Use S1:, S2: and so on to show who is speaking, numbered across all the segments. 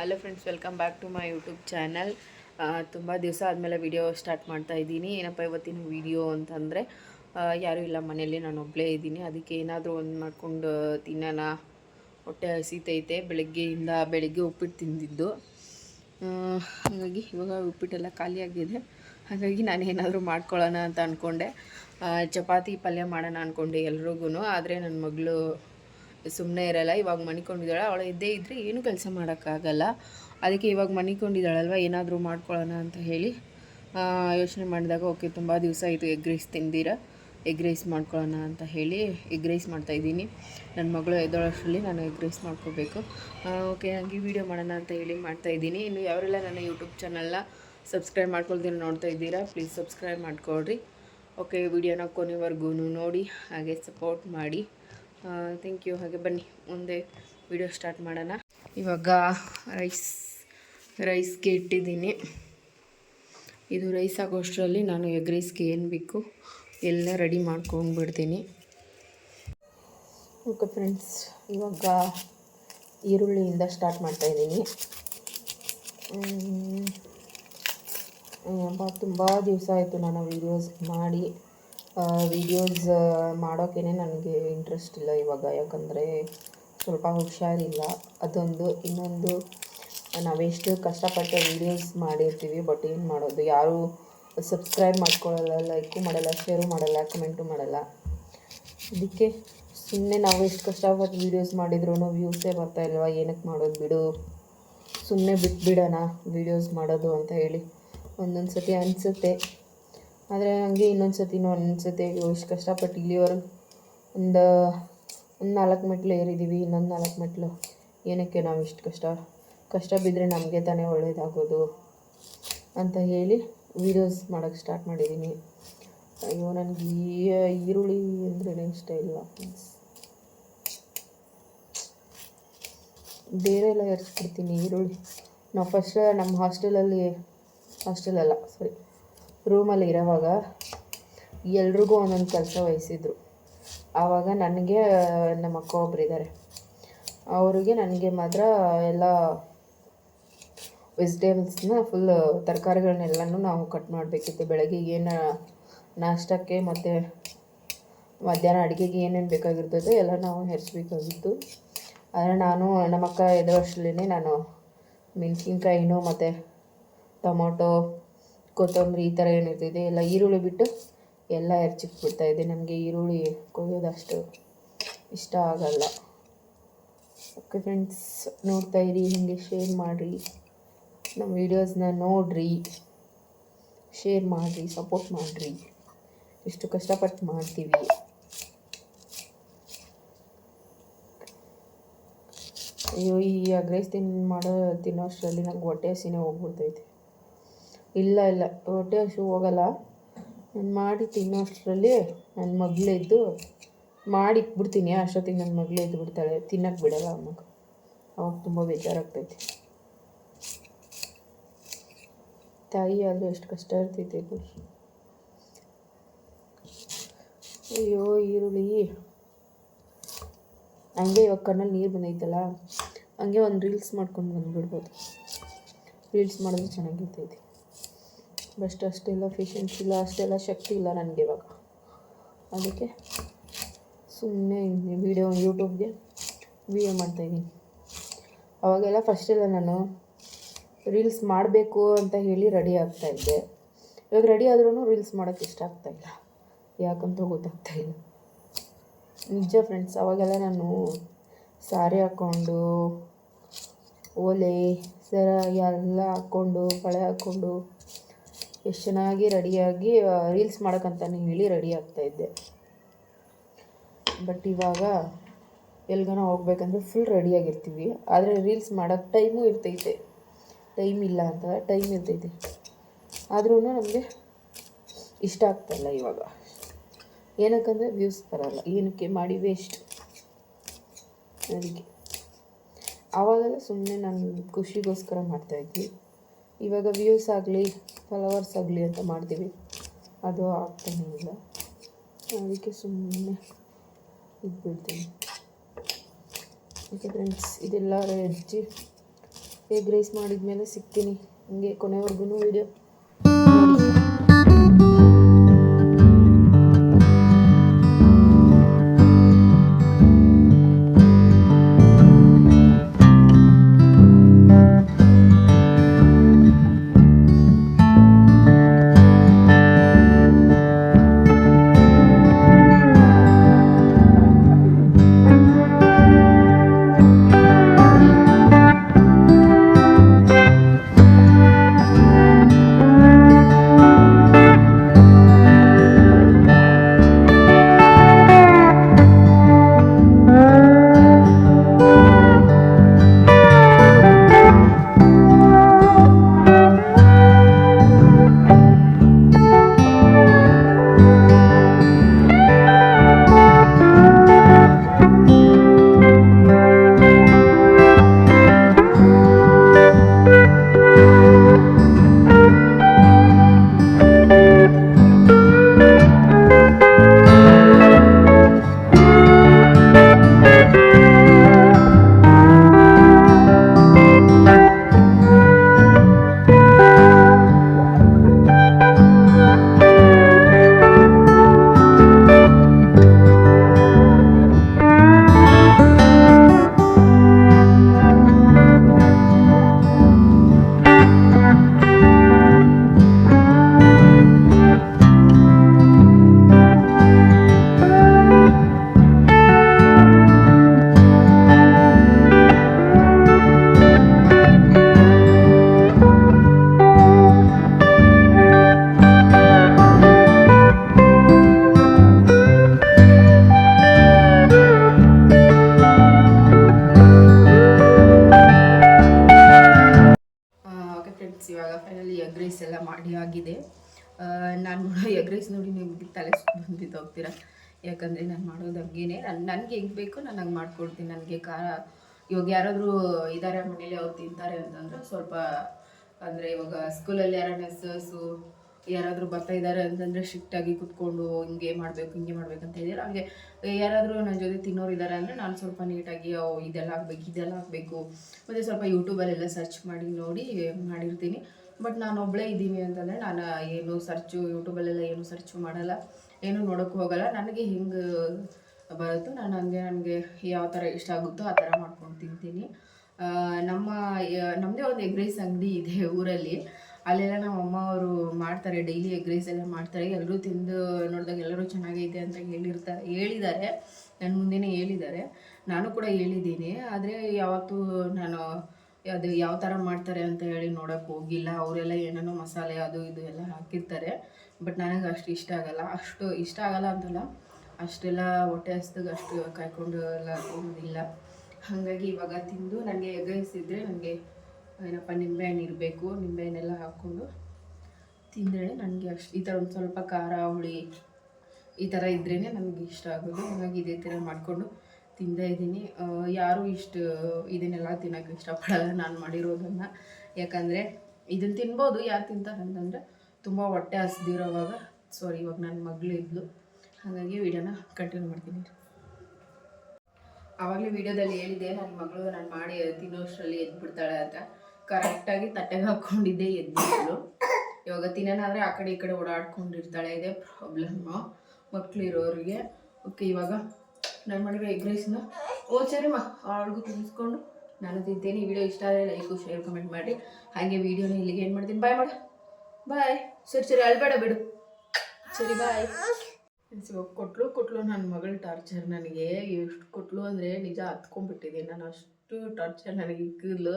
S1: Hello friends welcome back to my YouTube channel ತುಂಬ ದಿವಸ ಆದಮೇಲೆ ವಿಡಿಯೋ ಸ್ಟಾರ್ಟ್ ಮಾಡ್ತಾ ಇದ್ದೀನಿ. ಏನಪ್ಪ ಇವತ್ತಿನ ವಿಡಿಯೋ ಅಂತಂದರೆ ಯಾರೂ ಇಲ್ಲ ಮನೆಯಲ್ಲಿ, ನಾನು ಒಬ್ಬಳೇ ಇದ್ದೀನಿ. ಅದಕ್ಕೆ ಏನಾದರೂ ಒಂದು ಮಾಡ್ಕೊಂಡು ತಿನ್ನೋಣ. ಹೊಟ್ಟೆ ಹಸಿತೈತೆ. ಬೆಳಗ್ಗೆಯಿಂದ ಬೆಳಗ್ಗೆ ಉಪ್ಪಿಟ್ಟು ತಿಂದಿದ್ದು. ಹಾಗಾಗಿ ಇವಾಗ ಉಪ್ಪಿಟ್ಟೆಲ್ಲ ಖಾಲಿಯಾಗಿದೆ ಹಾಗಾಗಿ ನಾನು ಏನಾದರೂ ಮಾಡ್ಕೊಳ್ಳೋಣ ಅಂತ ಅಂದ್ಕೊಂಡೆ ಚಪಾತಿ ಪಲ್ಯ ಮಾಡೋಣ ಅಂದ್ಕೊಂಡೆ ಎಲ್ರಿಗೂ ಆದರೆ ನನ್ನ ಮಗಳು ಸುಮ್ಮನೆ ಇರಲ್ಲ, ಇವಾಗ ಮನಿಕೊಂಡಿದ್ದಾಳೆ, ಅವಳು ಇದ್ದೇ ಇದ್ದರೆ ಏನೂ ಕೆಲಸ ಮಾಡೋಕ್ಕಾಗಲ್ಲ. ಅದಕ್ಕೆ ಇವಾಗ ಮನಿಕೊಂಡಿದ್ದಾಳಲ್ವ, ಏನಾದರೂ ಮಾಡ್ಕೊಳ್ಳೋಣ ಅಂತ ಹೇಳಿ ಯೋಚನೆ ಮಾಡಿದಾಗ, ಓಕೆ, ತುಂಬ ದಿವಸ ಆಯಿತು ಎಗ್ ರೈಸ್ ತಿಂದಿರ? ಎಗ್ ರೈಸ್ ಮಾಡ್ಕೊಳ್ಳೋಣ ಅಂತ ಹೇಳಿ ಎಗ್ ರೈಸ್ ಮಾಡ್ತಾಯಿದ್ದೀನಿ ನನ್ನ ಮಗಳು ಎದ್ದೋಳಷ್ಟರಲ್ಲಿ ನಾನು ಎಗ್ ರೈಸ್ ಮಾಡ್ಕೋಬೇಕು. ಓಕೆ ಹಂಗೆ ವೀಡಿಯೋ ಮಾಡೋಣ ಅಂತ ಹೇಳಿ ಮಾಡ್ತಾಯಿದ್ದೀನಿ ಇನ್ನು ಯಾರೆಲ್ಲ ನನ್ನ ಯೂಟ್ಯೂಬ್ ಚಾನಲ್ನ ಸಬ್ಸ್ಕ್ರೈಬ್ ಮಾಡ್ಕೊಳ್ತೀನಿ ನೋಡ್ತಾ ಇದ್ದೀರಾ ಪ್ಲೀಸ್ ಸಬ್ಸ್ಕ್ರೈಬ್ ಮಾಡ್ಕೊಳ್ರಿ. ಓಕೆ ವಿಡಿಯೋನ ಕೊನೆವರೆಗೂ ನೋಡಿ, ಹಾಗೆ ಸಪೋರ್ಟ್ ಮಾಡಿ. ಥ್ಯಾಂಕ್ ಯು ಹಾಗೆ ಬನ್ನಿ, ಮುಂದೆ ವಿಡಿಯೋ ಸ್ಟಾರ್ಟ್ ಮಾಡೋಣ. ಇವಾಗ ರೈಸ್ ರೈಸ್ಗೆ ಇಟ್ಟಿದ್ದೀನಿ. ಇದು ರೈಸ್ ಆಗೋಷ್ಟರಲ್ಲಿ ನಾನು ಎಗ್ ರೈಸ್ಗೆ ಏನು ಬೇಕು ಎಲ್ಲ ರೆಡಿ ಮಾಡ್ಕೊಂಡ್ಬಿಡ್ತೀನಿ. ಓಕೆ ಫ್ರೆಂಡ್ಸ್ ಇವಾಗ ಈರುಳ್ಳಿಯಿಂದ ಸ್ಟಾರ್ಟ್ ಮಾಡ್ತಾಯಿದ್ದೀನಿ ತುಂಬ ದಿವಸ ಆಯಿತು ನಾನು ವೀಡಿಯೋಸ್ ಮಾಡಿ. ವೀಡಿಯೋಸ್ ಮಾಡೋಕ್ಕೇ ನನಗೆ ಇಂಟ್ರೆಸ್ಟ್ ಇಲ್ಲ ಇವಾಗ. ಯಾಕಂದರೆ ಸ್ವಲ್ಪ ಹುಷಾರಿಲ್ಲ. ಅದೊಂದು, ಇನ್ನೊಂದು ನಾವೆಷ್ಟು ಕಷ್ಟಪಟ್ಟು ವೀಡಿಯೋಸ್ ಮಾಡಿರ್ತೀವಿ ಬಟ್ ಏನು ಮಾಡೋದು? ಯಾರೂ ಸಬ್ಸ್ಕ್ರೈಬ್ ಮಾಡ್ಕೊಳ್ಳಲ್ಲ ಲೈಕು ಮಾಡಲ್ಲ ಶೇರು ಮಾಡಲ್ಲ ಕಮೆಂಟು ಮಾಡಲ್ಲ. ಅದಕ್ಕೆ ಸುಮ್ಮನೆ ನಾವು ಎಷ್ಟು ಕಷ್ಟಪಟ್ಟು ವೀಡಿಯೋಸ್ ಮಾಡಿದ್ರೂ ವ್ಯೂಸೇ ಬರ್ತಾ ಇಲ್ವಾ? ಏನಕ್ಕೆ ಮಾಡೋದು ಬಿಡು? ಸುಮ್ಮನೆ ಬಿಟ್ಬಿಡೋಣ ವೀಡಿಯೋಸ್ ಮಾಡೋದು ಅಂತ ಹೇಳಿ ಒಂದೊಂದು ಸತಿ ಅನಿಸುತ್ತೆ. ಆದರೆ ಹಂಗೆ ಇನ್ನೊಂದು ಸತಿನೂ ಅನಿಸುತ್ತೆ ಅಯ್ಯೋ, ಇಷ್ಟು ಕಷ್ಟಪಟ್ಟು ಇಲ್ಲಿವರೆಗೆ ಒಂದು ಒಂದು ನಾಲ್ಕು ಮೆಟ್ಲು ಏರಿದ್ದೀವಿ ಇನ್ನೊಂದು ನಾಲ್ಕು ಮೆಟ್ಲು. ಏನಕ್ಕೆ ನಾವು ಇಷ್ಟು ಕಷ್ಟ ಕಷ್ಟ ಬಿದ್ದರೆ ನಮಗೆ ತಾನೇ ಒಳ್ಳೆಯದಾಗೋದು ಅಂತ ಹೇಳಿ ವೀಡಿಯೋಸ್ ಮಾಡೋಕ್ಕೆ ಸ್ಟಾರ್ಟ್ ಮಾಡಿದ್ದೀನಿ ಅಯ್ಯೋ, ನನಗೆ ಈರುಳ್ಳಿ ಅಂದ್ರೆ ಇಷ್ಟ ಇಲ್ಲ ಬೇರೆ ಎಲ್ಲ ಎರ್ಸ್ಬಿಡ್ತೀನಿ ಈರುಳ್ಳಿ. ನಾವು ಫಸ್ಟ್ ನಮ್ಮ ಹಾಸ್ಟೆಲಲ್ಲಿ ಹಾಸ್ಟೆಲಲ್ಲ ಸಾರಿ ರೂಮಲ್ಲಿ ಇರೋವಾಗ ಎಲ್ರಿಗೂ ಒಂದೊಂದು ಕೆಲಸ ವಹಿಸಿದ್ರು. ಆವಾಗ ನನಗೆ ನಮ್ಮ ಅಕ್ಕ ಒಬ್ರು ಇದ್ದಾರೆ ಅವರಿಗೆ ನನಗೆ ಮಾತ್ರ ಎಲ್ಲ ವೆಜಿಟೇಬಲ್ಸ್ನ ಫುಲ್ ತರಕಾರಿಗಳನ್ನೆಲ್ಲನೂ ನಾವು ಕಟ್ ಮಾಡಬೇಕಿತ್ತು. ಬೆಳಗ್ಗೆ ಏನು ನಾಷ್ಟಕ್ಕೆ ಮತ್ತು ಮಧ್ಯಾಹ್ನ ಅಡುಗೆಗೆ ಏನೇನು ಬೇಕಾಗಿರ್ತದೆ ಎಲ್ಲ ನಾವು ಹೆರಿಸ್ಬೇಕಾಗಿತ್ತು. ಆದರೆ ನಾನು ನಮ್ಮ ಅಕ್ಕ ವರ್ಷದಲ್ಲೇ ನಾನು ಮೆಣಸಿನ್ಕಾಯಿನೂ ಮತ್ತು ಟೊಮೊಟೊ ಕೊತ್ತಂಬರಿ ಈ ಥರ ಏನಿರ್ತದೆ ಎಲ್ಲ ಈರುಳ್ಳಿ ಬಿಟ್ಟು ಎಲ್ಲ ಇದೆ. ನಮಗೆ ಈರುಳ್ಳಿ ಕೊಯ್ಯೋದು ಅಷ್ಟು ಇಷ್ಟ ಆಗಲ್ಲ. ಓಕೆ ಫ್ರೆಂಡ್ಸ್ ನೋಡ್ತಾ ಇರಿ, ಹೀಗೆ ಶೇರ್ ಮಾಡಿರಿ. ನಮ್ಮ ವೀಡಿಯೋಸ್ನ ನೋಡಿರಿ ಶೇರ್ ಮಾಡಿರಿ ಸಪೋರ್ಟ್ ಮಾಡಿರಿ. ಇಷ್ಟು ಕಷ್ಟಪಟ್ಟು ಮಾಡ್ತೀವಿ. ಅಯ್ಯೋ, ಈ ಅಗ್ರೈಸ್ ತಿನ್ ಮಾಡೋ ತಿನ್ನೋ ಅಷ್ಟರಲ್ಲಿ ನಂಗೆ ಹೊಟ್ಟೆ ಹಸಿನೇ ಹೋಗ್ಬಿಡ್ತೈತೆ. ಇಲ್ಲ ಇಲ್ಲ. ಹೊಟ್ಟೆ ಹಸು ಹೋಗಲ್ಲ. ನಾನು ಮಾಡಿ ತಿನ್ನೋ ಅಷ್ಟರಲ್ಲಿ ನನ್ನ ಮಗಳಿದ್ದು ಮಾಡಿ ಇಟ್ಬಿಡ್ತೀನಿ. ಅಷ್ಟೊತ್ತಿಗೆ ನನ್ನ ಮಗಳೇ ಇದ್ದು ಬಿಡ್ತಾಳೆ ತಿನ್ನಕ್ಕೆ ಬಿಡಲ್ಲ ಅಮ್ಮಗೆ ಮಗ. ಅವಾಗ ತುಂಬ ಬೇಜಾರಾಗ್ತೈತಿ. ತಾಯಿ ಆದರೆ ಎಷ್ಟು ಕಷ್ಟ ಇರ್ತೈತೆ ಅಯ್ಯೋ, ಈರುಳ್ಳಿ. ಹಂಗೆ ಇವಾಗ ಕಣ್ಣಲ್ಲಿ ನೀರು ಬಂದೈತಲ್ಲ, ಹಂಗೆ ಒಂದು ರೀಲ್ಸ್ ಮಾಡ್ಕೊಂಡು ಬಂದುಬಿಡ್ಬೋದು. ರೀಲ್ಸ್ ಮಾಡಿದ್ರೆ ಚೆನ್ನಾಗಿರ್ತೈತಿ. ಬಸ್ಟ್ ಅಷ್ಟೆಲ್ಲ ಪೇಷನ್ಸ್ ಇಲ್ಲ, ಅಷ್ಟೆಲ್ಲ ಶಕ್ತಿ ಇಲ್ಲ ನನಗೆ ಇವಾಗ. ಅದಕ್ಕೆ ಸುಮ್ಮನೆ ವೀಡಿಯೋ ಯೂಟ್ಯೂಬ್ಗೆ ವೀಡಿಯೋ ಮಾಡ್ತಾಯಿದ್ದೀನಿ ಅವಾಗೆಲ್ಲ ಫಸ್ಟೆಲ್ಲ ನಾನು ರೀಲ್ಸ್ ಮಾಡಬೇಕು ಅಂತ ಹೇಳಿ ರೆಡಿ ಆಗ್ತಾಯಿದ್ದೆ ಇವಾಗ ರೆಡಿ ಆದ್ರೂ ರೀಲ್ಸ್ ಮಾಡೋಕ್ಕೆ ಇಷ್ಟ ಆಗ್ತಾ ಇಲ್ಲ. ಯಾಕಂತ ಗೊತ್ತಾಗ್ತಾ ಇಲ್ಲ. ನಿಜ ಫ್ರೆಂಡ್ಸ್ ಅವಾಗೆಲ್ಲ ನಾನು ಸಾರಿ ಹಾಕ್ಕೊಂಡು, ಓಲೆ ಸರ ಎಲ್ಲ ಹಾಕ್ಕೊಂಡು ಕಳೆ ಹಾಕ್ಕೊಂಡು ಎಷ್ಟು ಚೆನ್ನಾಗಿ ರೆಡಿಯಾಗಿ ರೀಲ್ಸ್ ಮಾಡೋಕ್ಕಂತಾನೆ ಹೇಳಿ ರೆಡಿ ಆಗ್ತಾ ಇದ್ದೆ. ಬಟ್ ಇವಾಗ ಎಲ್ಗನ ಹೋಗ್ಬೇಕಂದ್ರೆ ಫುಲ್ ರೆಡಿಯಾಗಿರ್ತೀವಿ ಆದರೆ ರೀಲ್ಸ್ ಮಾಡೋಕ್ಕೆ ಟೈಮು ಇರ್ತೈತೆ. ಟೈಮ್ ಇಲ್ಲ ಅಂತ ಟೈಮ್ ಇರ್ತೈತೆ. ಆದ್ರೂ ನಮಗೆ ಇಷ್ಟ ಆಗ್ತಾಯಿಲ್ಲ ಇವಾಗ. ಏನಕ್ಕಂದರೆ ವ್ಯೂಸ್ ಬರಲ್ಲ. ಏನಕ್ಕೆ ಮಾಡಿ ವೇಸ್ಟ್ ಅದಕ್ಕೆ. ಆವಾಗೆಲ್ಲ ಸುಮ್ಮನೆ ನಾನು ಖುಷಿಗೋಸ್ಕರ ಮಾಡ್ತಾಯಿದ್ವಿ ಇವಾಗ ವ್ಯೂಸ್ ಆಗಲಿ ಫಾಲೋವರ್ಸ್ ಆಗಲಿ ಅಂತ ಮಾಡ್ತೀವಿ. ಅದು ಆಗ್ತಾನೇ ಇಲ್ಲ ಅದಕ್ಕೆ ಸುಮ್ಮನೆ ಇದ್ಬಿಡ್ತೀನಿ. ಓಕೆ ಫ್ರೆಂಡ್ಸ್ ಇದೆಲ್ಲ ಹೆಚ್ಚಿ ಎಗ್ ರೈಸ್ ಮಾಡಿದ್ಮೇಲೆ ಸಿಗ್ತೀನಿ. ಹಿಂಗೆ ಕೊನೆವರೆಗೂ ವಿಡಿಯೋ ಸುತ್ತು ಬಂದಿದ್ದು, ಹೋಗ್ತೀರಾ? ಯಾಕಂದರೆ ನಾನು ಮಾಡೋದು ಹಂಗೇನೆ. ನಾನು, ನನಗೆ ಹೆಂಗೆ ಬೇಕು ನಾನು ಹಂಗೆ ಮಾಡ್ಕೊಡ್ತೀನಿ. ನನಗೆ ಖಾರ ಇವಾಗ ಯಾರಾದರೂ ಇದ್ದಾರೆ ಮನೇಲಿ ಅವ್ರು ತಿಂತಾರೆ ಅಂತಂದ್ರೆ ಸ್ವಲ್ಪ, ಅಂದರೆ ಇವಾಗ ಸ್ಕೂಲಲ್ಲಿ ಯಾರು ನೆಸ್ಸಸ್ಸು ಯಾರಾದರೂ ಬರ್ತಾ ಇದ್ದಾರೆ ಅಂತಂದರೆ ಸ್ಟ್ರಿಕ್ಟಾಗಿ ಕುತ್ಕೊಂಡು ಹಿಂಗೆ ಮಾಡಬೇಕು ಹಿಂಗೆ ಮಾಡಬೇಕು ಅಂತ ಹೇಳಿದ್ರೆ ಹಾಗೆ ಯಾರಾದರೂ ನನ್ನ ಜೊತೆ ತಿನ್ನೋರು ಇದ್ದಾರೆ ಅಂದರೆ ನಾನು ಸ್ವಲ್ಪ ನೀಟಾಗಿ ಇದೆಲ್ಲ ಹಾಕ್ಬೇಕು ಇದೆಲ್ಲ ಆಗಬೇಕು. ಮತ್ತು ಸ್ವಲ್ಪ ಯೂಟ್ಯೂಬಲ್ಲೆಲ್ಲ ಸರ್ಚ್ ಮಾಡಿ ನೋಡಿ, ಮಾಡಿರ್ತೀನಿ. ಬಟ್ ನಾನು ಒಬ್ಬಳೇ ಇದ್ದೀನಿ ಅಂತಂದರೆ ನಾನು ಏನು ಸರ್ಚು ಯೂಟ್ಯೂಬಲ್ಲೆಲ್ಲ ಏನು ಸರ್ಚು ಮಾಡಲ್ಲ, ಏನು ನೋಡೋಕ್ಕೂ ಹೋಗಲ್ಲ. ನನಗೆ ಹಿಂಗೆ ಬರುತ್ತೋ. ನಾನು ಹಂಗೆ, ನನಗೆ ಯಾವ ಥರ ಇಷ್ಟ ಆಗುತ್ತೋ ಆ ಥರ ಮಾಡ್ಕೊಂಡು ತಿಂತೀನಿ. ನಮ್ಮ ನಮ್ಮದೇ ಒಂದು ಎಗ್ ರೈಸ್ ಅಂಗಡಿ ಇದೆ ಊರಲ್ಲಿ. ಅಲ್ಲೆಲ್ಲ ನಮ್ಮ ಅಮ್ಮ ಅವರು ಮಾಡ್ತಾರೆ ಡೈಲಿ ಎಗ್ ರೈಸ್ ಎಲ್ಲ ಮಾಡ್ತಾರೆ. ಎಲ್ಲರೂ ತಿಂದು ನೋಡಿದಾಗ ಎಲ್ಲರೂ ಚೆನ್ನಾಗೈತೆ ಅಂತ ಹೇಳಿರ್ತಾರೆ ಹೇಳಿದ್ದಾರೆ. ನನ್ನ ಮುಂದೆನೇ ಹೇಳಿದ್ದಾರೆ. ನಾನು ಕೂಡ ಹೇಳಿದ್ದೀನಿ. ಆದರೆ ಯಾವತ್ತೂ ನಾನು ಅದು ಯಾವ ಥರ ಮಾಡ್ತಾರೆ ಅಂತ ಹೇಳಿ ನೋಡೋಕೆ ಹೋಗಿಲ್ಲ. ಅವರೆಲ್ಲ ಏನೇನೋ ಮಸಾಲೆ ಅದು ಇದು ಎಲ್ಲ ಹಾಕಿರ್ತಾರೆ. ಬಟ್ ನನಗೆ ಅಷ್ಟು ಇಷ್ಟ ಆಗಲ್ಲ. ಅಷ್ಟು ಇಷ್ಟ ಆಗಲ್ಲ ಅಂತಲ್ಲ, ಅಷ್ಟೆಲ್ಲ ಹೊಟ್ಟೆ ಹಸ್ದಾಗ ಅಷ್ಟು ಕಾಯ್ಕೊಂಡು ಎಲ್ಲ ಹೋಗೋದಿಲ್ಲ. ಹಾಗಾಗಿ ಇವಾಗ ತಿಂದು ನನಗೆ ಎಗ್ ಇದ್ದರೆ ನನಗೆ, ಏನಪ್ಪ ನಿಂಬೆ ಹಣ್ಣು ಇರಬೇಕು. ನಿಂಬೆಹಣ್ಣೆಲ್ಲ ಹಾಕ್ಕೊಂಡು ತಿಂದರೆ ನನಗೆ ಅಷ್ಟು, ಈ ಥರ ಒಂದು ಸ್ವಲ್ಪ ಖಾರ ಹುಳಿ ಈ ಥರ ಇದ್ರೇ ನನಗೆ ಇಷ್ಟ ಆಗೋದು. ಹಾಗಾಗಿ ಇದೇ ಥರ ಮಾಡಿಕೊಂಡು ತಿಂದೇ ಇದ್ದೀನಿ. ಯಾರು ಇಷ್ಟು, ಇದನ್ನೆಲ್ಲ ತಿನ್ನೋಕ್ಕೆ ಇಷ್ಟಪಡಲ್ಲ ನಾನು ಮಾಡಿರೋದನ್ನು. ಯಾಕಂದರೆ ಇದನ್ನು ತಿನ್ಬೋದು, ಯಾರು ತಿಂತಾರೆ ಅಂತಂದರೆ ತುಂಬ ಹೊಟ್ಟೆ ಹಸ್ದಿರೋವಾಗ. ಸಾರಿ ಇವಾಗ ನನ್ನ ಮಗಳು ಇದ್ಲು. ಹಾಗಾಗಿ ವಿಡಿಯೋನ ಕಂಟಿನ್ಯೂ ಮಾಡ್ತೀನಿ. ಆವಾಗಲೇ ವಿಡಿಯೋದಲ್ಲಿ ಹೇಳಿದೆ ನನ್ನ ಮಗಳು ನಾನು ಮಾಡಿ ತಿನ್ನೋಷ್ಟರಲ್ಲಿ ಎದ್ಬಿಡ್ತಾಳೆ ಅಂತ. ಕರೆಕ್ಟಾಗಿ ತಟ್ಟೆಗೆ ಹಾಕ್ಕೊಂಡಿದ್ದೆ ಎದ್ದು ಇವಾಗ ತಿನ್ನೋಣಾದ್ರೆ ಆ ಕಡೆ ಈ ಕಡೆ ಓಡಾಡ್ಕೊಂಡಿರ್ತಾಳೆ. ಇದೆ ಪ್ರಾಬ್ಲಮ್ಮು ಮಕ್ಕಳಿರೋರಿಗೆ ಓಕೆ ಇವಾಗ ನಾನು ಮಾಡಿರೋ ಎಗ್ ರೈಸ್ನ ಓ ಸರಿಮ್ಮ ಅವ್ರಿಗೂ ತಿನ್ನಿಸ್ಕೊಂಡು ನಾನು ತಿಂತೇನೆ. ವಿಡಿಯೋ ಇಷ್ಟ ಆದರೆ ಲೈಕು ಶೇರ್ ಕಮೆಂಟ್ ಮಾಡಿ ಹಾಗೆ ವೀಡಿಯೋನ ಇಲ್ಲಿಗೆ ಏನು ಮಾಡ್ತೀನಿ. ಬಾಯ್ ಮಾಡ ಬಾಯ್ ಸರಿ ಸರಿ ಅಲ್ಬೇಡ ಬಿಡು. ಸರಿ ಬಾಯ್ ಇವಾಗ ಕೊಟ್ಲು ಕೊಟ್ಲು ನನ್ನ ಮಗಳ ಟಾರ್ಚರ್ ನನಗೆ. ಎಷ್ಟು ಕೊಟ್ಲು ಅಂದರೆ ನಿಜ ಹತ್ಕೊಂಡ್ಬಿಟ್ಟಿದೆ ನಾನು ಅಷ್ಟು ಟಾರ್ಚರ್ ನನಗೆ ಇಕ್ಕಿದ್ಲು.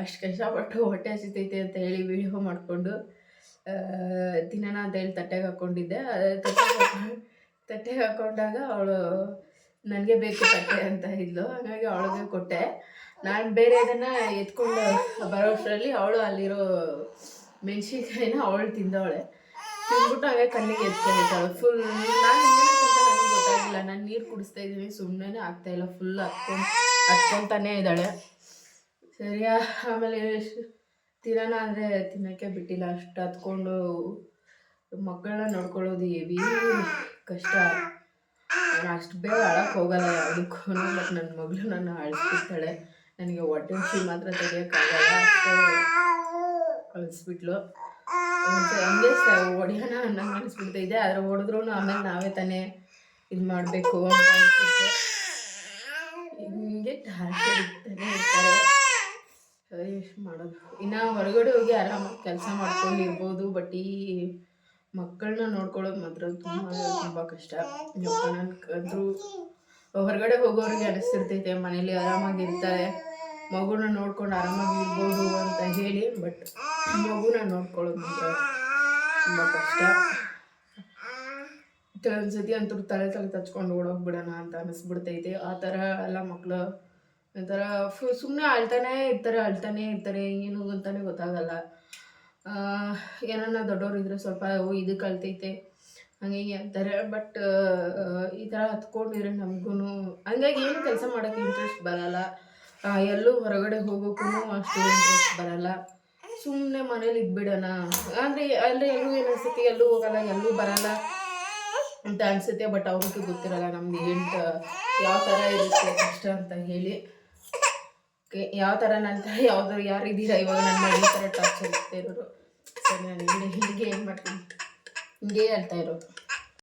S1: ಅಷ್ಟು ಕಷ್ಟಪಟ್ಟು ಹೊಟ್ಟೆ ಹಸಿತೈತೆ ಅಂತ ಹೇಳಿ ವಿಡಿಯೋ ಮಾಡಿಕೊಂಡು ತಿನ್ನೋಣ ಅಂತ ಹೇಳಿ ತಟ್ಟೆಗೆ ಹಾಕ್ಕೊಂಡಿದ್ದೆ ತಟ್ಟೆಗೆ ತಟ್ಟೆಗೆ ಹಾಕೊಂಡಾಗ ಅವಳು, ನನಗೆ ಬೇಕು ತಟ್ಟೆ ಅಂತ ಇದ್ಲು ಹಾಗಾಗಿ ಅವಳಿಗೆ ಕೊಟ್ಟೆ. ನಾನು ಬೇರೆ ಅದನ್ನು ಎತ್ಕೊಂಡು ಬರೋಷ್ಟರಲ್ಲಿ ಅವಳು ಅಲ್ಲಿರೋ ಮೆಣಸಿನ್ಕಾಯಿನ ಅವಳು ತಿಂದವಳೆ. ತಿಂದ್ಬಿಟ್ಟು ಹಾಗೆ ಕಣ್ಣಿಗೆ ಎತ್ಕೊಂಡಿದ್ದಾಳೆ. ಫುಲ್ ನಾನು ನನಗೆ ಗೊತ್ತಾಗಿಲ್ಲ ನಾನು ನೀರು ಕುಡಿಸ್ತಾ ಇದ್ದೀನಿ. ಸುಮ್ಮನೆ ಆಗ್ತಾ ಇಲ್ಲ. ಫುಲ್ ಹತ್ಕೊಂಡು, ಹತ್ಕೊತಾನೇ ಇದ್ದಾಳೆ. ಸರಿಯಾ ಆಮೇಲೆ ತಿನ್ನೋಣ ಅಂದರೆ ತಿನ್ನೋಕ್ಕೆ ಬಿಟ್ಟಿಲ್ಲ. ಅಷ್ಟು ಹತ್ಕೊಂಡು ಮಕ್ಕಳನ್ನ ನೋಡ್ಕೊಳ್ಳೋದು ಹೆವಿ ಕಷ್ಟ. ನಾನು ಅಷ್ಟು ಬೇಗ ಅಳಕ್ಕೆ ಹೋಗಲ್ಲ ಯಾವುದಕ್ಕೂ ಬಟ್ ನನ್ನ ಮಗಳು ನನ್ನ ಅಳಿಸ್ಬಿಡ್ತಾಳೆ ನನಗೆ ಹೊಟ್ಟೆ ಹಸಿ ಮಾತ್ರ ತೆಗಿಯೋಕ್ಕಾಗಲ್ಲ. ಮತ್ತೆ ಹಂಗೆ ಸ ಹೊಡಿಯೋಣ ಅನ್ನಂಗೆ ಅನಿಸ್ಬಿಡ್ತಾಯಿದೆ ಆದರೆ ಹೊಡೆದ್ರು ಆಮೇಲೆ ನಾವೇ ತಾನೇ ಇದು ಮಾಡಬೇಕು ಅಂತ ಅನಿಸುತ್ತೆ. ಹಿಂಗೆ ಟಾರ್ಚರ್ ಇರ್ತಾರೆ. ಎಷ್ಟು ಮಾಡೋದು. ಇನ್ನು ಹೊರಗಡೆ ಹೋಗಿ ಆರಾಮಾಗಿ ಕೆಲಸ ಮಾಡ್ಕೊಂಡು ಇರ್ಬೋದು ಬಟ್ ಈ ಮಕ್ಕಳನ್ನ ನೋಡ್ಕೊಳ್ಳೋದು ಮಾತ್ರ ತುಂಬ ತುಂಬ ಕಷ್ಟ. ಅಂದ್ರೂ ಹೊರಗಡೆ ಹೋಗೋರಿಗೆ ಅನಿಸ್ತಿರ್ತೈತೆ ಮನೇಲಿ ಆರಾಮಾಗಿರ್ತಾರೆ. ಮಗುನ ನೋಡ್ಕೊಂಡು ಆರಾಮಾಗಿ ಇರ್ಬೋದು ಅಂತ ಹೇಳಿ ಬಟ್ ಮಗುನ ನೋಡ್ಕೊಳ್ಳೋದು ಮಾತ್ರ ತುಂಬ ಕಷ್ಟ. ಕೆಲವೊಂದ್ಸತಿ ಅಂತೂ ತಲೆ ತಲೆ ತಚ್ಕೊಂಡು ಓಡೋಗ್ಬಿಡೋಣ ಅಂತ ಅನಿಸ್ಬಿಡ್ತೈತೆ. ಆ ಥರ ಎಲ್ಲ ಮಕ್ಕಳು ಒಂಥರ ಫು ಸುಮ್ಮನೆ ಅಳ್ತಾನೆ ಇರ್ತಾರೆ ಅಳ್ತಾನೆ ಇರ್ತಾರೆ ಏನು ಅಂತಾನೆ ಗೊತ್ತಾಗಲ್ಲ. ಏನನ್ನ ದೊಡ್ಡವ್ರು ಇದ್ರೆ ಸ್ವಲ್ಪ ಇದು ಕಲ್ತೈತೆ, ಹಂಗೆ ಅಂತಾರೆ. ಬಟ್ ಈ ಥರ ಹತ್ಕೊಂಡಿದ್ರೆ ನಮಗೂ ಹಂಗಾಗಿ ಏನು ಕೆಲಸ ಮಾಡೋಕ್ಕೆ ಇಂಟ್ರೆಸ್ಟ್ ಬರಲ್ಲ. ಎಲ್ಲೂ ಹೊರಗಡೆ ಹೋಗೋಕ್ಕೂ ಅಷ್ಟು ಇಂಟ್ರೆಸ್ಟ್ ಬರಲ್ಲ. ಸುಮ್ಮನೆ ಮನೇಲಿ ಇದ್ಬಿಡೋಣ. ಅಂದರೆ ಅಲ್ಲಿ ಎಲ್ಲೂ ಏನು ಅನ್ಸುತ್ತೆ, ಎಲ್ಲೂ ಹೋಗಲ್ಲ, ಎಲ್ಲೂ ಬರಲ್ಲ ಅಂತ ಅನ್ಸುತ್ತೆ ಬಟ್ ಅವ್ರಿಗೂ ಗೊತ್ತಿರಲ್ಲ ನಮ್ದು ಏನು ಯಾವ ಥರ ಇರುತ್ತೆ ಕಷ್ಟ ಅಂತ ಹೇಳಿ. ಯಾವ ಥರ ನನ್ನ ಯಾವ್ದು ಯಾರು ಇದ್ದೀರಾ ಇವಾಗ ನನ್ನ ಈ ಥರ ಟಚ್ ಹೇಳ್ತಾ ಇರೋರು ಸರಿ, ನಾನು ಹೀಗೆ ಹೀಗೆ ಏನು ಮಾಡ್ತೀನಿ? ಹಿಂಗೆ ಹೇಳ್ತಾ ಇರೋದು.